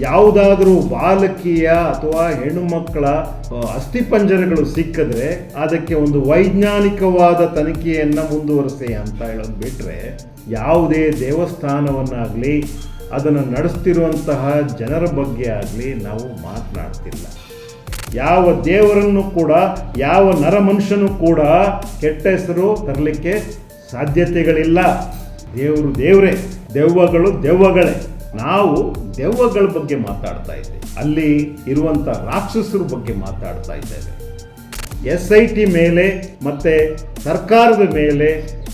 ಯಾವುದಾದ್ರೂ ಬಾಲಕಿಯ ಅಥವಾ ಹೆಣ್ಣು ಮಕ್ಕಳ ಆ, ಅಸ್ಥಿಪಂಜರಗಳು ಸಿಕ್ಕಿದ್ರೆ ಅದಕ್ಕೆ ಒಂದು ವೈಜ್ಞಾನಿಕವಾದ ತನಿಖೆಯನ್ನು ಮುಂದುವರಿಸಿ ಅಂತ ಹೇಳೋದು ಬಿಟ್ಟರೆ ಯಾವುದೇ ದೇವಸ್ಥಾನವನ್ನಾಗಲಿ ಅದನ್ನು ನಡೆಸ್ತಿರುವಂತಹ ಜನರ ಬಗ್ಗೆ ಆಗಲಿ ನಾವು ಮಾತನಾಡ್ತಿಲ್ಲ. ಯಾವ ದೇವರನ್ನು ಕೂಡ ಯಾವ ನರ ಮನುಷ್ಯನು ಕೂಡ ಕೆಟ್ಟ ಹೆಸರು ತರಲಿಕ್ಕೆ ಸಾಧ್ಯತೆಗಳಿಲ್ಲ. ದೇವರು ದೇವರೇ ದೆವ್ವಗಳು ದೆವ್ವಗಳೇ. ನಾವು ದೆವ್ವಗಳ ಬಗ್ಗೆ ಮಾತಾಡ್ತಾ ಇದ್ದೆ. ಅಲ್ಲಿ ಇರುವಂಥ ರಾಕ್ಷಸರ ಬಗ್ಗೆ ಮಾತಾಡ್ತಾ ಇದ್ದೇವೆ. ಎಸ್ ಐ ಟಿ ಮೇಲೆ ಮತ್ತು ಸರ್ಕಾರದ ಮೇಲೆ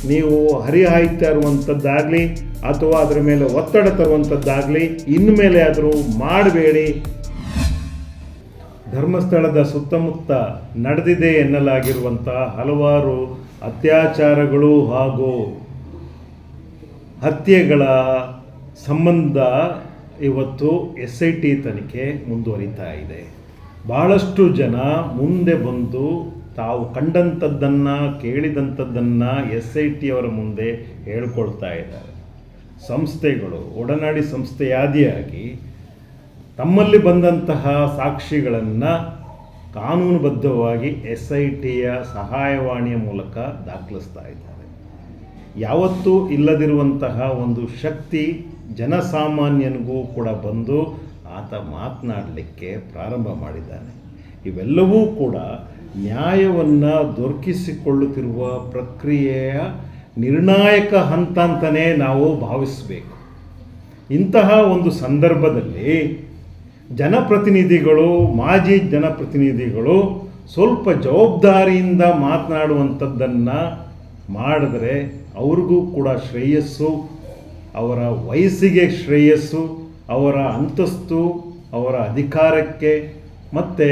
ನೀವು ಹರಿಹಾಯ್ತಾ ಇರುವಂಥದ್ದಾಗಲಿ ಅಥವಾ ಅದರ ಮೇಲೆ ಒತ್ತಡ ತರುವಂಥದ್ದಾಗಲಿ ಇನ್ಮೇಲೆ ಆದರೂ ಮಾಡಬೇಡಿ. ಧರ್ಮಸ್ಥಳದ ಸುತ್ತಮುತ್ತ ನಡೆದಿದೆ ಎನ್ನಲಾಗಿರುವಂಥ ಹಲವಾರು ಅತ್ಯಾಚಾರಗಳು ಹಾಗೂ ಹತ್ಯೆಗಳ ಸಂಬಂಧ ಇವತ್ತು ಎಸ್ ಐ ಟಿ ತನಿಖೆ ಮುಂದುವರಿತಾ ಇದೆ. ಭಾಳಷ್ಟು ಜನ ಮುಂದೆ ಬಂದು ತಾವು ಕಂಡಂಥದ್ದನ್ನು, ಕೇಳಿದಂಥದ್ದನ್ನು ಎಸ್ ಐ ಟಿ ಅವರ ಮುಂದೆ ಹೇಳ್ಕೊಳ್ತಾ ಇದ್ದಾರೆ. ಸಂಸ್ಥೆಗಳು, ಒಡನಾಡಿ ಸಂಸ್ಥೆಯಾದಿಯಾಗಿ ತಮ್ಮಲ್ಲಿ ಬಂದಂತಹ ಸಾಕ್ಷಿಗಳನ್ನು ಕಾನೂನುಬದ್ಧವಾಗಿ ಎಸ್ ಐ ಟಿಯ ಸಹಾಯವಾಣಿಯ ಮೂಲಕ ದಾಖಲಿಸ್ತಾ ಇದ್ದಾರೆ. ಯಾವತ್ತೂ ಇಲ್ಲದಿರುವಂತಹ ಒಂದು ಶಕ್ತಿ ಜನಸಾಮಾನ್ಯನಿಗೂ ಕೂಡ ಬಂದು ಆತ ಮಾತನಾಡಲಿಕ್ಕೆ ಪ್ರಾರಂಭ ಮಾಡಿದ್ದಾನೆ. ಇವೆಲ್ಲವೂ ಕೂಡ ನ್ಯಾಯವನ್ನು ದೊರಕಿಸಿಕೊಳ್ಳುತ್ತಿರುವ ಪ್ರಕ್ರಿಯೆಯ ನಿರ್ಣಾಯಕ ಹಂತ ಅಂತಲೇ ನಾವು ಭಾವಿಸಬೇಕು. ಇಂತಹ ಒಂದು ಸಂದರ್ಭದಲ್ಲಿ ಜನಪ್ರತಿನಿಧಿಗಳು, ಮಾಜಿ ಜನಪ್ರತಿನಿಧಿಗಳು ಸ್ವಲ್ಪ ಜವಾಬ್ದಾರಿಯಿಂದ ಮಾತನಾಡುವಂಥದ್ದನ್ನು ಮಾಡಿದ್ರೆ ಅವ್ರಿಗೂ ಕೂಡ ಶ್ರೇಯಸ್ಸು, ಅವರ ವಯಸ್ಸಿಗೆ ಶ್ರೇಯಸ್ಸು, ಅವರ ಅಂತಸ್ತು, ಅವರ ಅಧಿಕಾರಕ್ಕೆ, ಮತ್ತು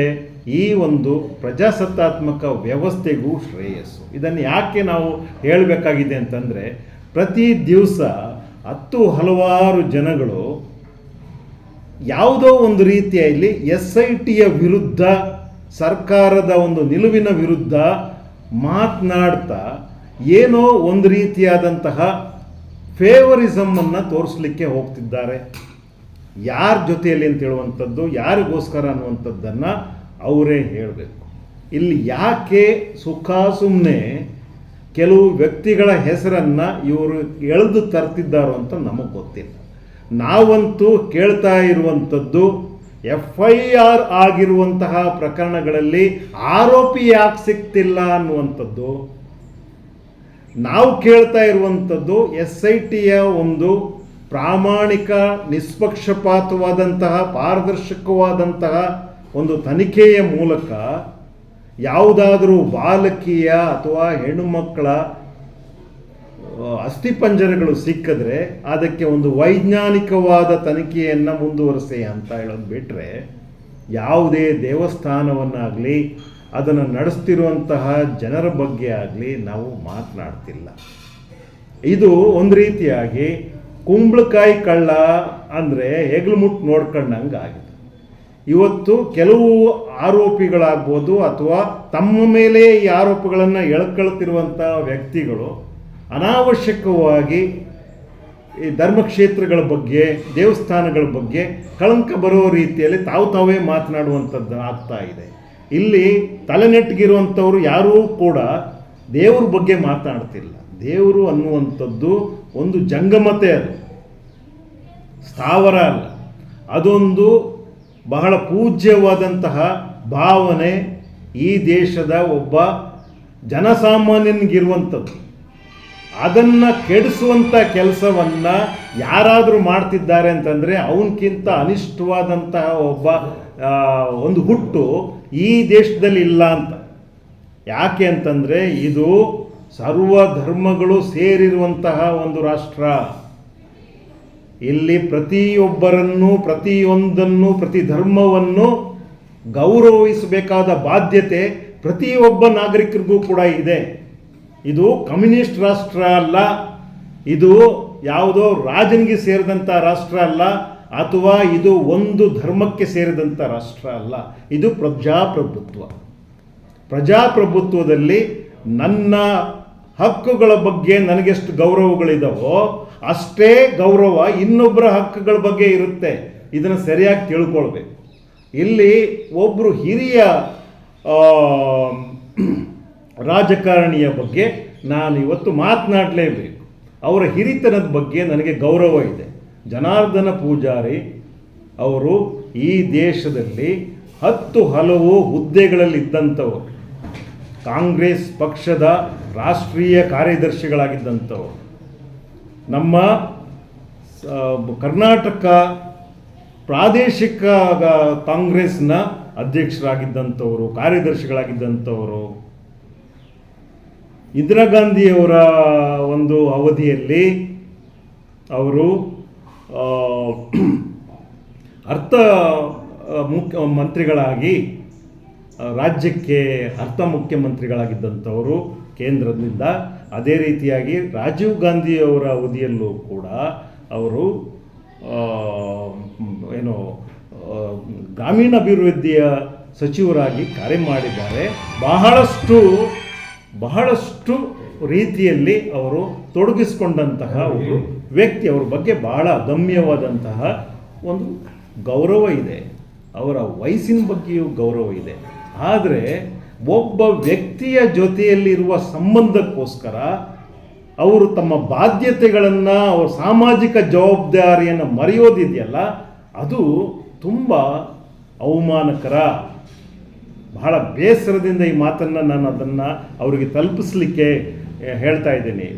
ಈ ಒಂದು ಪ್ರಜಾಸತ್ತಾತ್ಮಕ ವ್ಯವಸ್ಥೆಗೂ ಶ್ರೇಯಸ್ಸು. ಇದನ್ನು ಯಾಕೆ ನಾವು ಹೇಳಬೇಕಾಗಿದೆ ಅಂತಂದರೆ, ಪ್ರತಿ ದಿವಸ ಹತ್ತು ಹಲವಾರು ಜನಗಳು ಯಾವುದೋ ಒಂದು ರೀತಿಯಲ್ಲಿ ಎಸ್ ಐ ಟಿಯ ವಿರುದ್ಧ, ಸರ್ಕಾರದ ಒಂದು ನಿಲುವಿನ ವಿರುದ್ಧ ಮಾತನಾಡ್ತಾ ಏನೋ ಒಂದು ರೀತಿಯಾದಂತಹ ಫೇವರಿಸಮನ್ನು ತೋರಿಸ್ಲಿಕ್ಕೆ ಹೋಗ್ತಿದ್ದಾರೆ. ಯಾರ ಜೊತೆಯಲ್ಲಿ ಅಂತ ಹೇಳುವಂಥದ್ದು, ಯಾರಿಗೋಸ್ಕರ ಅನ್ನುವಂಥದ್ದನ್ನು ಅವರೇ ಹೇಳಬೇಕು. ಇಲ್ಲಿ ಯಾಕೆ ಸುಖ ಸುಮ್ಮನೆ ಕೆಲವು ವ್ಯಕ್ತಿಗಳ ಹೆಸರನ್ನು ಇವರು ಎಳೆದು ತರ್ತಿದ್ದಾರೋ ಅಂತ ನಮಗೆ ಗೊತ್ತಿಲ್ಲ. ನಾವಂತೂ ಕೇಳ್ತಾ ಇರುವಂಥದ್ದು ಎಫ್ ಐ ಆರ್ ಆಗಿರುವಂತಹ ಪ್ರಕರಣಗಳಲ್ಲಿ ಆರೋಪಿ ಯಾಕೆ ಸಿಗ್ತಿಲ್ಲ ಅನ್ನುವಂಥದ್ದು ನಾವು ಕೇಳ್ತಾ ಇರುವಂಥದ್ದು ಎಸ್ ಐ ಟಿಯ ಒಂದು ಪ್ರಾಮಾಣಿಕ, ನಿಷ್ಪಕ್ಷಪಾತವಾದಂತಹ, ಪಾರದರ್ಶಕವಾದಂತಹ ಒಂದು ತನಿಖೆಯ ಮೂಲಕ ಯಾವುದಾದರೂ ಬಾಲಕಿಯ ಅಥವಾ ಹೆಣ್ಣುಮಕ್ಕಳ ಅಸ್ಥಿಪಂಜರಗಳು ಸಿಕ್ಕಿದ್ರೆ ಅದಕ್ಕೆ ಒಂದು ವೈಜ್ಞಾನಿಕವಾದ ತನಿಖೆಯನ್ನು ಮುಂದುವರಿಸಿ ಅಂತ ಹೇಳೋದು ಬಿಟ್ಟರೆ ಯಾವುದೇ ದೇವಸ್ಥಾನವನ್ನಾಗಲಿ ಅದನ್ನು ನಡೆಸ್ತಿರುವಂತಹ ಜನರ ಬಗ್ಗೆ ಆಗಲಿ ನಾವು ಮಾತನಾಡ್ತಿಲ್ಲ. ಇದು ಒಂದು ರೀತಿಯಾಗಿ ಕುಂಬಳಕಾಯಿ ಕಳ್ಳ ಅಂದರೆ ಹೆಗ್ಲು ಮುಟ್ಟು ನೋಡ್ಕೊಂಡಂಗೆ ಆಗಿದೆ. ಇವತ್ತು ಕೆಲವು ಆರೋಪಿಗಳಾಗ್ಬೋದು ಅಥವಾ ತಮ್ಮ ಮೇಲೆ ಈ ಆರೋಪಗಳನ್ನು ಎಳ್ಕೊಳ್ತಿರುವಂಥ ವ್ಯಕ್ತಿಗಳು ಅನಾವಶ್ಯಕವಾಗಿ ಈ ಧರ್ಮಕ್ಷೇತ್ರಗಳ ಬಗ್ಗೆ, ದೇವಸ್ಥಾನಗಳ ಬಗ್ಗೆ ಕಳಂಕ ಬರೋ ರೀತಿಯಲ್ಲಿ ತಾವು ತಾವೇ ಮಾತನಾಡುವಂಥದ್ದು ಆಗ್ತಾ ಇದೆ. ಇಲ್ಲಿ ತಲೆನೆಟ್ಟಿಗಿರುವಂಥವ್ರು ಯಾರೂ ಕೂಡ ದೇವ್ರ ಬಗ್ಗೆ ಮಾತನಾಡ್ತಿಲ್ಲ ದೇವರು ಅನ್ನುವಂಥದ್ದು ಒಂದು ಜಂಗಮತೆ ಅದು. ಸ್ಥಾವರ ಅಲ್ಲ. ಅದೊಂದು ಬಹಳ ಪೂಜ್ಯವಾದಂತಹ ಭಾವನೆ ಈ ದೇಶದ ಒಬ್ಬ ಜನಸಾಮಾನ್ಯನಿಗಿರುವಂಥದ್ದು. ಅದನ್ನು ಕೆಡಿಸುವಂಥ ಕೆಲಸವನ್ನು ಯಾರಾದರೂ ಮಾಡ್ತಿದ್ದಾರೆ ಅಂತಂದರೆ ಅವನಕ್ಕಿಂತ ಅನಿಷ್ಟವಾದಂತಹ ಒಬ್ಬ ಒಂದು ಹುಟ್ಟು ಈ ದೇಶದಲ್ಲಿ ಇಲ್ಲ ಅಂತ. ಯಾಕೆ ಅಂತಂದರೆ ಇದು ಸರ್ವ ಧರ್ಮಗಳು ಸೇರಿರುವಂತಹ ಒಂದು ರಾಷ್ಟ್ರ. ಇಲ್ಲಿ ಪ್ರತಿಯೊಬ್ಬರನ್ನು, ಪ್ರತಿಯೊಂದನ್ನು, ಪ್ರತಿ ಧರ್ಮವನ್ನು ಗೌರವಿಸಬೇಕಾದ ಬಾಧ್ಯತೆ ಪ್ರತಿಯೊಬ್ಬ ನಾಗರಿಕರಿಗೂ ಕೂಡ ಇದೆ. ಇದು ಕಮ್ಯುನಿಸ್ಟ್ ರಾಷ್ಟ್ರ ಅಲ್ಲ. ಇದು ಯಾವುದೋ ರಾಜನಿಗೆ ಸೇರಿದಂಥ ರಾಷ್ಟ್ರ ಅಲ್ಲ ಅಥವಾ ಇದು ಒಂದು ಧರ್ಮಕ್ಕೆ ಸೇರಿದಂಥ ರಾಷ್ಟ್ರ ಅಲ್ಲ. ಇದು ಪ್ರಜಾಪ್ರಭುತ್ವ. ಪ್ರಜಾಪ್ರಭುತ್ವದಲ್ಲಿ ನನ್ನ ಹಕ್ಕುಗಳ ಬಗ್ಗೆ ನನಗೆಷ್ಟು ಗೌರವಗಳಿದಾವೋ ಅಷ್ಟೇ ಗೌರವ ಇನ್ನೊಬ್ಬರ ಹಕ್ಕುಗಳ ಬಗ್ಗೆ ಇರುತ್ತೆ. ಇದನ್ನು ಸರಿಯಾಗಿ ತಿಳ್ಕೊಳ್ಬೇಕು. ಇಲ್ಲಿ ಒಬ್ಬರು ಹಿರಿಯ ರಾಜಕಾರಣಿಯ ಬಗ್ಗೆ ನಾನು ಇವತ್ತು ಮಾತನಾಡಲೇಬೇಕು. ಅವರ ಹಿರಿತನದ ಬಗ್ಗೆ ನನಗೆ ಗೌರವ ಇದೆ. ಜನಾರ್ದನ ಪೂಜಾರಿ ಅವರು ಈ ದೇಶದಲ್ಲಿ ಹತ್ತು ಹಲವು ಹುದ್ದೆಗಳಲ್ಲಿ ಇದ್ದಂಥವರು ಕಾಂಗ್ರೆಸ್ ಪಕ್ಷದ ರಾಷ್ಟ್ರೀಯ ಕಾರ್ಯದರ್ಶಿಗಳಾಗಿದ್ದಂಥವರು. ನಮ್ಮ ಕರ್ನಾಟಕ ಪ್ರಾದೇಶಿಕ ಕಾಂಗ್ರೆಸ್ನ ಅಧ್ಯಕ್ಷರಾಗಿದ್ದಂಥವರು, ಕಾರ್ಯದರ್ಶಿಗಳಾಗಿದ್ದಂಥವರು. ಇಂದಿರಾ ಗಾಂಧಿಯವರ ಒಂದು ಅವಧಿಯಲ್ಲಿ ಅವರು ಅರ್ಥ ಮುಖ್ಯ, ಮಂತ್ರಿಗಳಾಗಿ ರಾಜ್ಯಕ್ಕೆ ಅರ್ಥ ಮುಖ್ಯಮಂತ್ರಿಗಳಾಗಿದ್ದಂಥವರು ಕೇಂದ್ರದಿಂದ, ಅದೇ ರೀತಿಯಾಗಿ ರಾಜೀವ್ ಗಾಂಧಿಯವರ ಅವಧಿಯಲ್ಲೂ ಕೂಡ ಅವರು ಏನು ಗ್ರಾಮೀಣ ಅಭಿವೃದ್ಧಿಯ ಸಚಿವರಾಗಿ ಕಾರ್ಯ ಮಾಡಿದ್ದಾರೆ. ಬಹಳಷ್ಟು ಬಹಳಷ್ಟು ರೀತಿಯಲ್ಲಿ ಅವರು ತೊಡಗಿಸಿಕೊಂಡಂತಹ ಒಬ್ಬರು ವ್ಯಕ್ತಿ. ಅವ್ರ ಬಗ್ಗೆ ಬಹಳ ಅದಮ್ಯವಾದಂತಹ ಒಂದು ಗೌರವ ಇದೆ. ಅವರ ವಯಸ್ಸಿನ ಬಗ್ಗೆಯೂ ಗೌರವ ಇದೆ. ಆದರೆ ಒಬ್ಬ ವ್ಯಕ್ತಿಯ ಜೊತೆಯಲ್ಲಿರುವ ಸಂಬಂಧಕ್ಕೋಸ್ಕರ ಅವರು ತಮ್ಮ ಬಾಧ್ಯತೆಗಳನ್ನು, ಅವರ ಸಾಮಾಜಿಕ ಜವಾಬ್ದಾರಿಯನ್ನು ಮರೆಯೋದಿದೆಯಲ್ಲ, ಅದು ತುಂಬ ಅವಮಾನಕರ ಬಹಳ ಬೇಸರದಿಂದ ಈ ಮಾತನ್ನು ನಾನು ಅದನ್ನು ಅವರಿಗೆ ತಲುಪಿಸ್ಲಿಕ್ಕೆ ಹೇಳ್ತಾ ಇದ್ದೀನಿ.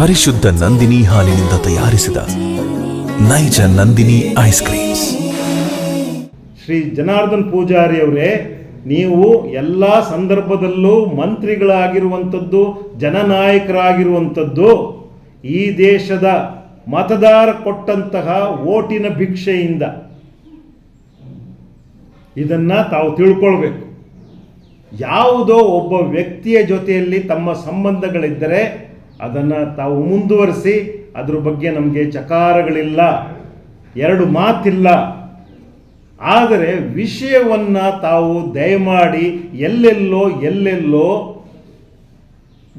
ಪರಿಶುದ್ಧ ನಂದಿನಿ ಹಾಲಿನಿಂದ ತಯಾರಿಸಿದ ನೈಜ ನಂದಿನಿ ಐಸ್ ಕ್ರೀಮ್ಸ್. ಶ್ರೀ ಜನಾರ್ದನ್ ಪೂಜಾರಿ ಅವರೇ ನೀವು ಎಲ್ಲ ಸಂದರ್ಭದಲ್ಲೂ ಮಂತ್ರಿಗಳಾಗಿರುವಂಥದ್ದು ಜನನಾಯಕರಾಗಿರುವಂಥದ್ದು ಈ ದೇಶದ ಮತದಾರ ಕೊಟ್ಟಂತಹ ಓಟಿನ ಭಿಕ್ಷೆಯಿಂದ ಇದನ್ನು ತಾವು ತಿಳ್ಕೊಳ್ಬೇಕು. ಯಾವುದೋ ಒಬ್ಬ ವ್ಯಕ್ತಿಯ ಜೊತೆಯಲ್ಲಿ ತಮ್ಮ ಸಂಬಂಧಗಳಿದ್ದರೆ ಅದನ್ನು ತಾವು ಮುಂದುವರಿಸಿ ಅದ್ರ ಬಗ್ಗೆ ನಮಗೆ ಚಕಾರಗಳಿಲ್ಲ. ಎರಡು ಮಾತಿಲ್ಲ. ಆದರೆ ವಿಷಯವನ್ನು ತಾವು ದಯಮಾಡಿ ಎಲ್ಲೆಲ್ಲೋ ಎಲ್ಲೆಲ್ಲೋ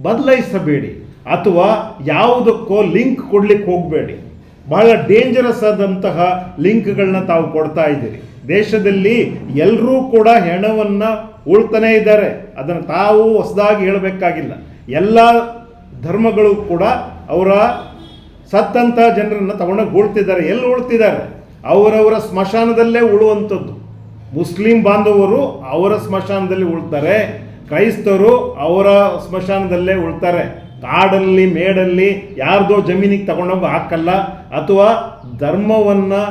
ಬದಲಾಯಿಸಬೇಡಿ. ಅಥವಾ ಯಾವುದಕ್ಕೋ ಲಿಂಕ್ ಕೊಡಲಿಕ್ಕೆ ಹೋಗಬೇಡಿ. ಬಹಳ ಡೇಂಜರಸ್ ಆದಂತಹ ಲಿಂಕ್ಗಳನ್ನ ತಾವು ಕೊಡ್ತಾ ಇದ್ದೀರಿ. ದೇಶದಲ್ಲಿ ಎಲ್ಲರೂ ಕೂಡ ಹೆಣವನ್ನು ಉಳ್ತಾನೆ ಇದ್ದಾರೆ. ಅದನ್ನು ತಾವು ಹೊಸದಾಗಿ ಹೇಳಬೇಕಾಗಿಲ್ಲ. ಎಲ್ಲ ಧರ್ಮಗಳು ಕೂಡ ಅವರ ಸತ್ತಂಥ ಜನರನ್ನು ತಗೊಂಡೋಗಿ ಉಳ್ತಿದ್ದಾರೆ. ಎಲ್ಲಿ ಉಳ್ತಿದ್ದಾರೆ? ಅವರವರ ಸ್ಮಶಾನದಲ್ಲೇ ಉಳುವಂಥದ್ದು. ಮುಸ್ಲಿಂ ಬಾಂಧವರು ಅವರ ಸ್ಮಶಾನದಲ್ಲಿ ಉಳ್ತಾರೆ. ಕ್ರೈಸ್ತರು ಅವರ ಸ್ಮಶಾನದಲ್ಲೇ ಉಳ್ತಾರೆ. ಕಾಡಲ್ಲಿ, ಮೇಡಲ್ಲಿ ಯಾರ್ದೋ ಜಮೀನಿಗೆ ತಗೊಂಡೋಗಿ ಹಾಕಲ್ಲ ಅಥವಾ ಧರ್ಮವನ್ನು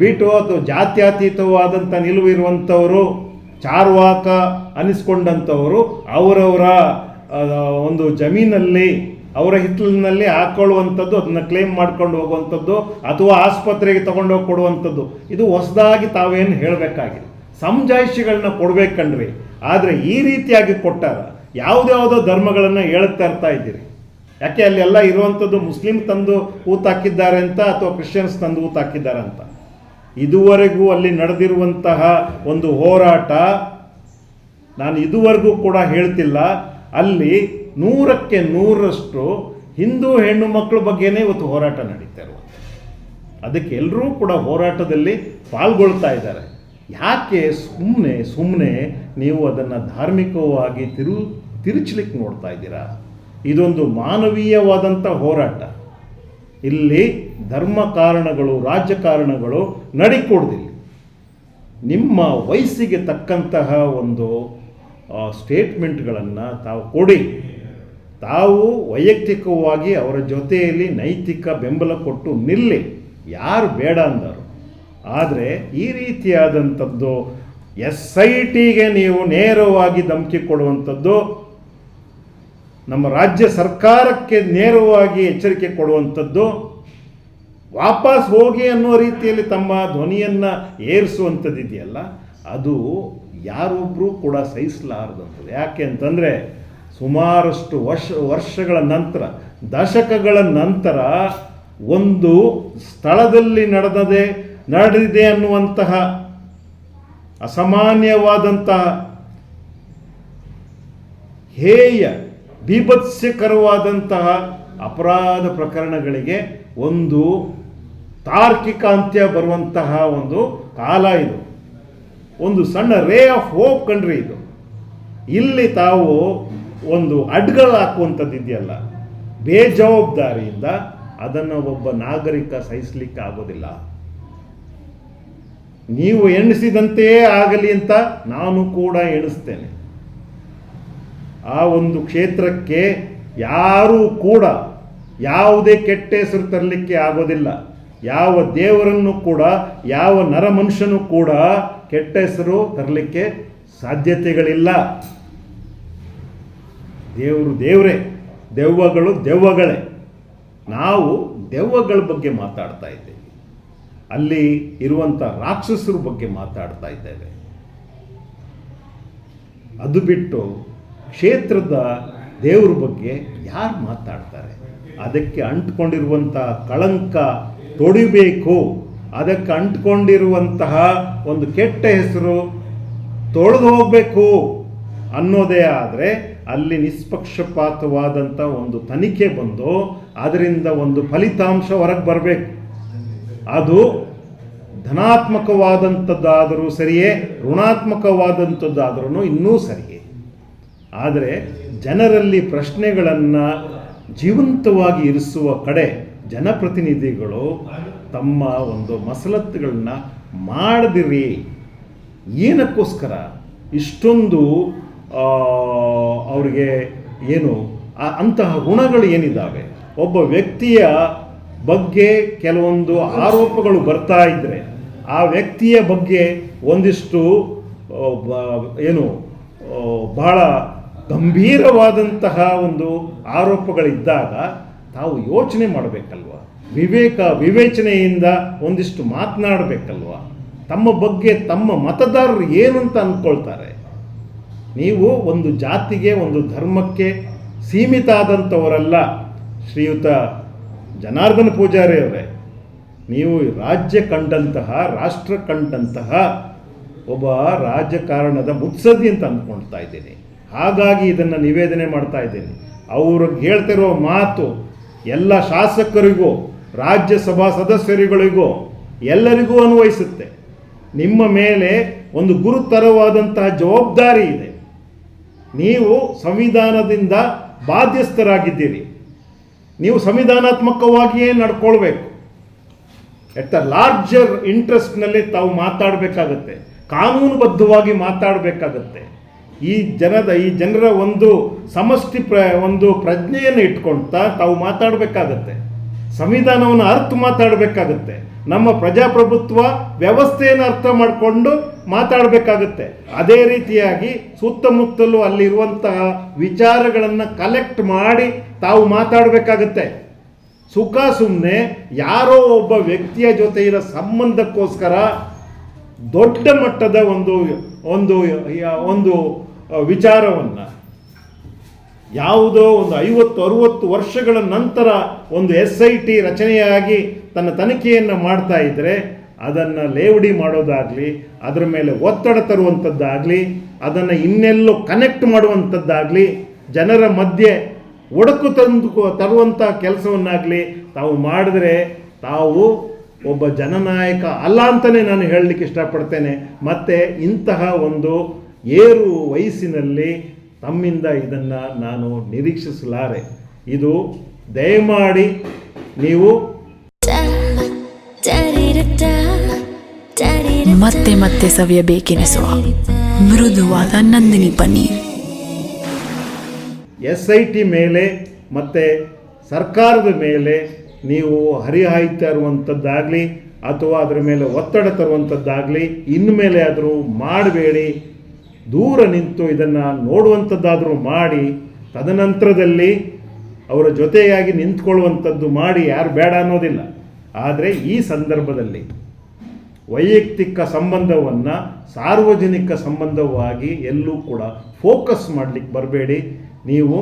ಬಿಟ್ಟು ಅಥವಾ ಜಾತ್ಯತೀತವಾದಂಥ ನಿಲುವು ಇರುವಂಥವರು, ಚಾರ್ವಾಕ ಅನಿಸ್ಕೊಂಡಂಥವರು ಅವರವರ ಒಂದು ಜಮೀನಲ್ಲಿ, ಅವರ ಹಿತ್ತಲಿನಲ್ಲಿ ಹಾಕೊಳ್ಳುವಂಥದ್ದು, ಅದನ್ನು ಕ್ಲೇಮ್ ಮಾಡ್ಕೊಂಡು ಹೋಗುವಂಥದ್ದು ಅಥವಾ ಆಸ್ಪತ್ರೆಗೆ ತಗೊಂಡೋಗಿ ಕೊಡುವಂಥದ್ದು. ಇದು ಹೊಸದಾಗಿ ತಾವೇನು ಹೇಳಬೇಕಾಗಿದೆ ಸಮಜಾಯಿಷಿಗಳನ್ನ ಕೊಡಬೇಕಂಡ್ವಿ ಆದರೆ ಈ ರೀತಿಯಾಗಿ ಕೊಟ್ಟಾರ. ಯಾವುದ್ಯಾವುದೋ ಧರ್ಮಗಳನ್ನು ಹೇಳುತ್ತಾ ಇರ್ತಾ ಇದ್ದೀರಿ. ಯಾಕೆ ಅಲ್ಲೆಲ್ಲ ಇರುವಂಥದ್ದು ಮುಸ್ಲಿಂ ತಂದು ಊತ ಹಾಕಿದ್ದಾರೆ ಅಂತ ಅಥವಾ ಕ್ರಿಶ್ಚಿಯನ್ಸ್ ತಂದು ಊತ ಹಾಕಿದ್ದಾರೆ ಅಂತ? ಇದುವರೆಗೂ ಅಲ್ಲಿ ನಡೆದಿರುವಂತಹ ಒಂದು ಹೋರಾಟ ನಾನು ಇದುವರೆಗೂ ಕೂಡ ಹೇಳ್ತಿಲ್ಲ. ಅಲ್ಲಿ ನೂರಕ್ಕೆ ನೂರರಷ್ಟು ಹಿಂದೂ ಹೆಣ್ಣು ಮಕ್ಕಳ ಬಗ್ಗೆನೇ ಇವತ್ತು ಹೋರಾಟ ನಡೀತಾ ಇರುವಂಥದ್ದು. ಅದಕ್ಕೆ ಎಲ್ಲರೂ ಕೂಡ ಹೋರಾಟದಲ್ಲಿ ಪಾಲ್ಗೊಳ್ತಾ ಇದ್ದಾರೆ. ಯಾಕೆ ಸುಮ್ಮನೆ ಸುಮ್ಮನೆ ನೀವು ಅದನ್ನು ಧಾರ್ಮಿಕವಾಗಿ ತಿರು ತಿರುಚಲಿಕ್ಕೆ ನೋಡ್ತಾ ಇದ್ದೀರಾ? ಇದೊಂದು ಮಾನವೀಯವಾದಂಥ ಹೋರಾಟ. ಇಲ್ಲಿ ಧರ್ಮ ಕಾರಣಗಳು ರಾಜಕಾರಣಗಳು ನಡಿಕೊಡ್ದಿಲ್ಲ ನಿಮ್ಮ ವಯಸ್ಸಿಗೆ ತಕ್ಕಂತಹ ಒಂದು ಸ್ಟೇಟ್ಮೆಂಟ್ಗಳನ್ನು ತಾವು ಕೊಡಿ. ತಾವು ವೈಯಕ್ತಿಕವಾಗಿ ಅವರ ಜೊತೆಯಲ್ಲಿ ನೈತಿಕ ಬೆಂಬಲ ಕೊಟ್ಟು ನಿಲ್ಲಿ. ಯಾರು ಬೇಡ ಅಂದರು. ಆದರೆ ಈ ರೀತಿಯಾದಂಥದ್ದು ಎಸ್ ಐ ಟಿಗೆ ನೀವು ನೇರವಾಗಿ ಧಮಕಿ ಕೊಡುವಂಥದ್ದು ನಮ್ಮ ರಾಜ್ಯ ಸರ್ಕಾರಕ್ಕೆ ನೇರವಾಗಿ ಎಚ್ಚರಿಕೆ ಕೊಡುವಂಥದ್ದು, ವಾಪಸ್ ಹೋಗಿ ಅನ್ನೋ ರೀತಿಯಲ್ಲಿ ತಮ್ಮ ಧ್ವನಿಯನ್ನು ಏರಿಸುವಂಥದ್ದಿದೆಯಲ್ಲ, ಅದು ಯಾರೊಬ್ಬರೂ ಕೂಡ ಸಹಿಸಲಾರದಂಥದ್ದು. ಯಾಕೆ ಅಂತಂದರೆ, ಸುಮಾರಷ್ಟು ವರ್ಷ, ವರ್ಷಗಳ ನಂತರ, ದಶಕಗಳ ನಂತರ ಒಂದು ಸ್ಥಳದಲ್ಲಿ ನಡೆದದೆ, ನಡೆದಿದೆ ಅನ್ನುವಂತಹ ಅಸಾಮಾನ್ಯವಾದಂತಹ ಹೇಯ ಬೀಭತ್ಸ್ಯಕರವಾದಂತಹ ಅಪರಾಧ ಪ್ರಕರಣಗಳಿಗೆ ಒಂದು ತಾರ್ಕಿಕ ಅಂತ್ಯ ಬರುವಂತಹ ಒಂದು ಕಾಲ ಇದು. ಒಂದು ಸಣ್ಣ ರೇ ಆಫ್ ಹೋಪ್ ಕಣ್ರಿ ಇದು. ಇಲ್ಲಿ ತಾವು ಒಂದು ಅಡ್ಗಳು ಹಾಕುವಂಥದ್ದು ಇದೆಯಲ್ಲ. ಬೇಜವಾಬ್ದಾರಿಯಿಂದ ಅದನ್ನು ಒಬ್ಬ ನಾಗರಿಕ ಸಹಿಸಲಿಕ್ಕೆ ಆಗೋದಿಲ್ಲ. ನೀವು ಎಣಿಸಿದಂತೆಯೇ ಆಗಲಿ ಅಂತ ನಾನು ಕೂಡ ಎಣಿಸ್ತೇನೆ. ಆ ಒಂದು ಕ್ಷೇತ್ರಕ್ಕೆ ಯಾರೂ ಕೂಡ ಯಾವುದೇ ಕೆಟ್ಟ ಹೆಸರು ತರಲಿಕ್ಕೆ ಆಗೋದಿಲ್ಲ. ಯಾವ ದೇವರನ್ನು ಕೂಡ, ಯಾವ ನರಮನುಷ್ಯನು ಕೂಡ ಕೆಟ್ಟ ಹೆಸರು ತರಲಿಕ್ಕೆ ಸಾಧ್ಯತೆಗಳಿಲ್ಲ. ದೇವರು ದೇವರೇ, ದೆವ್ವಗಳು ದೆವ್ವಗಳೇ. ನಾವು ದೆವ್ವಗಳ ಬಗ್ಗೆ ಮಾತಾಡ್ತಾ ಇದ್ದೇವೆ. ಅಲ್ಲಿ ಇರುವಂಥ ರಾಕ್ಷಸರ ಬಗ್ಗೆ ಮಾತಾಡ್ತಾ ಇದ್ದೇವೆ. ಅದು ಬಿಟ್ಟು ಕ್ಷೇತ್ರದ ದೇವ್ರ ಬಗ್ಗೆ ಯಾರು ಮಾತಾಡ್ತಾರೆ? ಅದಕ್ಕೆ ಅಂಟ್ಕೊಂಡಿರುವಂಥ ಕಳಂಕ ತೊಡಿಬೇಕು. ಅದಕ್ಕೆ ಅಂಟ್ಕೊಂಡಿರುವಂತಹ ಒಂದು ಕೆಟ್ಟ ಹೆಸರು ತೊಳೆದು ಹೋಗಬೇಕು ಅನ್ನೋದೇ ಆದರೆ ಅಲ್ಲಿ ನಿಷ್ಪಕ್ಷಪಾತವಾದಂಥ ಒಂದು ತನಿಖೆ ಬಂದು ಅದರಿಂದ ಒಂದು ಫಲಿತಾಂಶ ಹೊರಗೆ ಬರಬೇಕು. ಅದು ಧನಾತ್ಮಕವಾದಂಥದ್ದಾದರೂ ಸರಿಯೇ ಋಣಾತ್ಮಕವಾದಂಥದ್ದಾದ್ರೂ ಇನ್ನೂ ಸರಿಯೇ. ಆದರೆ ಜನರಲ್ಲಿ ಪ್ರಶ್ನೆಗಳನ್ನು ಜೀವಂತವಾಗಿ ಇರಿಸುವ ಕಡೆ ಜನಪ್ರತಿನಿಧಿಗಳು ತಮ್ಮ ಒಂದು ಮಸಲತ್ತುಗಳನ್ನ ಮಾಡದಿರಿ. ಏನಕ್ಕೋಸ್ಕರ? ಇಷ್ಟೊಂದು ಅವರಿಗೆ ಏನು ಅಂತಹ ಗುಣಗಳು ಏನಿದ್ದಾವೆ ಒಬ್ಬ ವ್ಯಕ್ತಿಯ ಬಗ್ಗೆ ಕೆಲವೊಂದು ಆರೋಪಗಳು ಬರ್ತಾ ಇದ್ದರೆ ಆ ವ್ಯಕ್ತಿಯ ಬಗ್ಗೆ ಒಂದಿಷ್ಟು ಏನು ಭಾಳ ಗಂಭೀರವಾದಂತಹ ಒಂದು ಆರೋಪಗಳಿದ್ದಾಗ ತಾವು ಯೋಚನೆ ಮಾಡಬೇಕಲ್ವ? ವಿವೇಕ ವಿವೇಚನೆಯಿಂದ ಒಂದಿಷ್ಟು ಮಾತನಾಡಬೇಕಲ್ವ? ತಮ್ಮ ಬಗ್ಗೆ ತಮ್ಮ ಮತದಾರರು ಏನು ಅಂತ ಅಂದ್ಕೊಳ್ತಾರೆ ನೀವು ಒಂದು ಜಾತಿಗೆ, ಒಂದು ಧರ್ಮಕ್ಕೆ ಸೀಮಿತ ಆದಂಥವರಲ್ಲ ಶ್ರೀಯುತ ಜನಾರ್ದನ ಪೂಜಾರಿ ಅವರೇ. ನೀವು ರಾಜ್ಯ ಕಂಡಂತಹ, ರಾಷ್ಟ್ರ ಕಂಡಂತಹ ಒಬ್ಬ ರಾಜಕಾರಣದ ಮುತ್ಸದ್ದಿ ಅಂತ ಅಂದ್ಕೊಳ್ತಾ ಇದ್ದೀನಿ. ಹಾಗಾಗಿ ಇದನ್ನು ನಿವೇದನೆ ಮಾಡ್ತಾ ಇದ್ದೀನಿ. ಅವರು ಹೇಳ್ತಿರೋ ಮಾತು ಎಲ್ಲ ಶಾಸಕರಿಗೂ, ರಾಜ್ಯಸಭಾ ಸದಸ್ಯರುಗಳಿಗೂ ಎಲ್ಲರಿಗೂ ಅನ್ವಯಿಸುತ್ತೆ. ನಿಮ್ಮ ಮೇಲೆ ಒಂದು ಗುರುತರವಾದಂತಹ ಜವಾಬ್ದಾರಿ ಇದೆ. ನೀವು ಸಂವಿಧಾನದಿಂದ ಬಾಧ್ಯಸ್ಥರಾಗಿದ್ದೀರಿ. ನೀವು ಸಂವಿಧಾನಾತ್ಮಕವಾಗಿಯೇ ನಡ್ಕೊಳ್ಬೇಕು. ಎಟ್ ದ ಲಾರ್ಜರ್ ಇಂಟ್ರೆಸ್ಟ್ನಲ್ಲಿ ತಾವು ಮಾತಾಡಬೇಕಾಗತ್ತೆ. ಕಾನೂನುಬದ್ಧವಾಗಿ ಮಾತಾಡಬೇಕಾಗತ್ತೆ. ಈ ಜನದ, ಈ ಜನರ ಒಂದು ಸಮಷ್ಟಿ ಪ್ರ, ಒಂದು ಪ್ರಜ್ಞೆಯನ್ನು ಇಟ್ಕೊಳ್ತಾ ತಾವು ಮಾತಾಡಬೇಕಾಗತ್ತೆ. ಸಂವಿಧಾನವನ್ನು ಅರ್ಥ ಮಾತಾಡಬೇಕಾಗತ್ತೆ. ನಮ್ಮ ಪ್ರಜಾಪ್ರಭುತ್ವ ವ್ಯವಸ್ಥೆಯನ್ನು ಅರ್ಥ ಮಾಡಿಕೊಂಡು ಮಾತಾಡಬೇಕಾಗತ್ತೆ. ಅದೇ ರೀತಿಯಾಗಿ ಸುತ್ತಮುತ್ತಲು ಅಲ್ಲಿರುವಂತಹ ವಿಚಾರಗಳನ್ನು ಕಲೆಕ್ಟ್ ಮಾಡಿ ತಾವು ಮಾತಾಡಬೇಕಾಗತ್ತೆ. ಸುಖ ಸುಮ್ಮನೆ ಯಾರೋ ಒಬ್ಬ ವ್ಯಕ್ತಿಯ ಜೊತೆ ಇರೋ ಸಂಬಂಧಕ್ಕೋಸ್ಕರ ದೊಡ್ಡ ಮಟ್ಟದ ಒಂದು ಒಂದು ಒಂದು ವಿಚಾರವನ್ನು. ಯಾವುದೋ ಒಂದು ಐವತ್ತು, ಅರುವತ್ತು ವರ್ಷಗಳ ನಂತರ ಒಂದು ಎಸ್ ಐ ಟಿ ರಚನೆಯಾಗಿ ತನ್ನ ತನಿಖೆಯನ್ನು ಮಾಡ್ತಾ ಇದ್ದರೆ ಅದನ್ನು ಲೇವಡಿ ಮಾಡೋದಾಗಲಿ, ಅದರ ಮೇಲೆ ಒತ್ತಡ ತರುವಂಥದ್ದಾಗಲಿ ಅದನ್ನು ಇನ್ನೆಲ್ಲೋ ಕನೆಕ್ಟ್ ಮಾಡುವಂಥದ್ದಾಗಲಿ ಜನರ ಮಧ್ಯೆ ಒಡಕು ತಂದು ತರುವಂಥ ಕೆಲಸವನ್ನಾಗಲಿ ತಾವು ಮಾಡಿದ್ರೆ ತಾವು ಒಬ್ಬ ಜನನಾಯಕ ಅಲ್ಲ ಅಂತಲೇ ನಾನು ಹೇಳಲಿಕ್ಕೆ ಇಷ್ಟಪಡ್ತೇನೆ. ಮತ್ತು ಇಂತಹ ಒಂದು ಏರು ವಯಸ್ಸಿನಲ್ಲಿ ತಮ್ಮಿಂದ ಇದನ್ನು ನಾನು ನಿರೀಕ್ಷಿಸಲಾರೆ. ಇದು ದಯಮಾಡಿ ನೀವು ಮತ್ತೆ ಮತ್ತೆ ಸವಿಯಬೇಕೆನಿಸುವ ಮೃದುವಾದ Nandini paneer S I T ಮೇಲೆ ಮತ್ತೆ ಸರ್ಕಾರದ ಮೇಲೆ ನೀವು ಹರಿಹಾಯ್ತಾ ಇರುವಂಥದ್ದಾಗಲಿ ಅಥವಾ ಅದರ ಮೇಲೆ ಒತ್ತಡ ತರುವಂಥದ್ದಾಗಲಿ ಇನ್ಮೇಲೆ ಆದರೂ ಮಾಡಬೇಡಿ. ದೂರ ನಿಂತು ಇದನ್ನು ನೋಡುವಂಥದ್ದಾದರೂ ಮಾಡಿ, ತದನಂತರದಲ್ಲಿ ಅವರ ಜೊತೆಯಾಗಿ ನಿಂತ್ಕೊಳ್ಳುವಂಥದ್ದು ಮಾಡಿ ಯಾರು ಬೇಡ ಅನ್ನೋದಿಲ್ಲ. ಆದರೆ ಈ ಸಂದರ್ಭದಲ್ಲಿ ವೈಯಕ್ತಿಕ ಸಂಬಂಧವನ್ನು ಸಾರ್ವಜನಿಕ ಸಂಬಂಧವಾಗಿ ಎಲ್ಲೂ ಕೂಡ ಫೋಕಸ್ ಮಾಡಲಿಕ್ಕೆ ಬರಬೇಡಿ. ನೀವು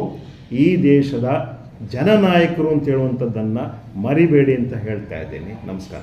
ಈ ದೇಶದ ಜನನಾಯಕರು ಅಂತ ಹೇಳುವಂಥದ್ದನ್ನು ಮರಿಬೇಡಿ ಅಂತ ಹೇಳ್ತಾ ಇದ್ದೀನಿ. ನಮಸ್ಕಾರ.